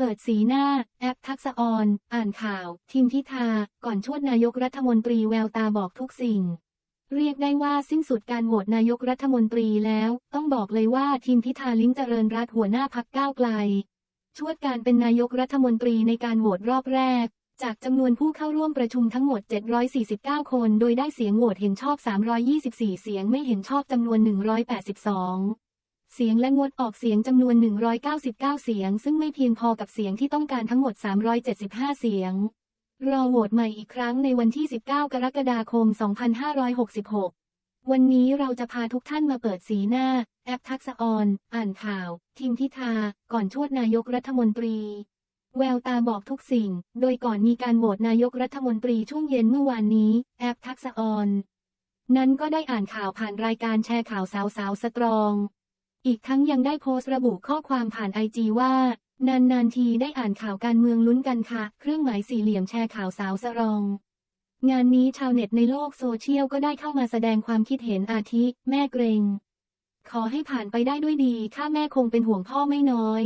เปิดสีหน้า แอปทักษออน อ่านข่าว ทิมพิธา ก่อนชวดนายกรัฐมนตรีแววตาบอกทุกสิ่ง เรียกได้ว่าสิ้นสุดการโหวตนายกรัฐมนตรีแล้ว ต้องบอกเลยว่าทีมพิธาลิ้มเจริญรัตน์หัวหน้าพักก้าวไกล ชวดการเป็นนายกรัฐมนตรีในการโหวตรอบแรก จากจำนวนผู้เข้าร่วมประชุมทั้งหมด 749 คน โดยได้เสียงโหวตเห็นชอบ 324 เสียงไม่เห็นชอบจำนวน 182 เสียงและงดออกเสียงจำนวน 199 เสียง ซึ่งไม่เพียงพอกับเสียงที่ต้องการทั้งหมด 375 เสียง รอโหวตใหม่อีกครั้งในวันที่ 19 กรกฎาคม 2566 วันนี้เราจะพาทุกท่านมาเปิดสีหน้า แอปทักษออน อ่านข่าว ทีมพิธา ก่อนชวดนายกรัฐมนตรี แววตาบอกทุกสิ่ง โดยก่อนมีการโหวตนายกรัฐมนตรีช่วงเย็นเมื่อวานนี้ แอปทักษออน นั้นก็ได้อ่านข่าวผ่านรายการแชร์ข่าวสาวสาวสตรอง อีกทั้งยังได้โพสต์ระบุข้อความผ่านไอจีว่า นานๆทีได้อ่านข่าวการเมืองลุ้นกันค่ะ เครื่องหมายสี่เหลี่ยมแชร์ข่าวสาวสรอง งานนี้ชาวเน็ตในโลกโซเชียลก็ได้เข้ามาแสดงความคิดเห็นอาทิ แม่เกรง ขอให้ผ่านไปได้ด้วยดี ข้าแม่คงเป็นห่วงพ่อไม่น้อย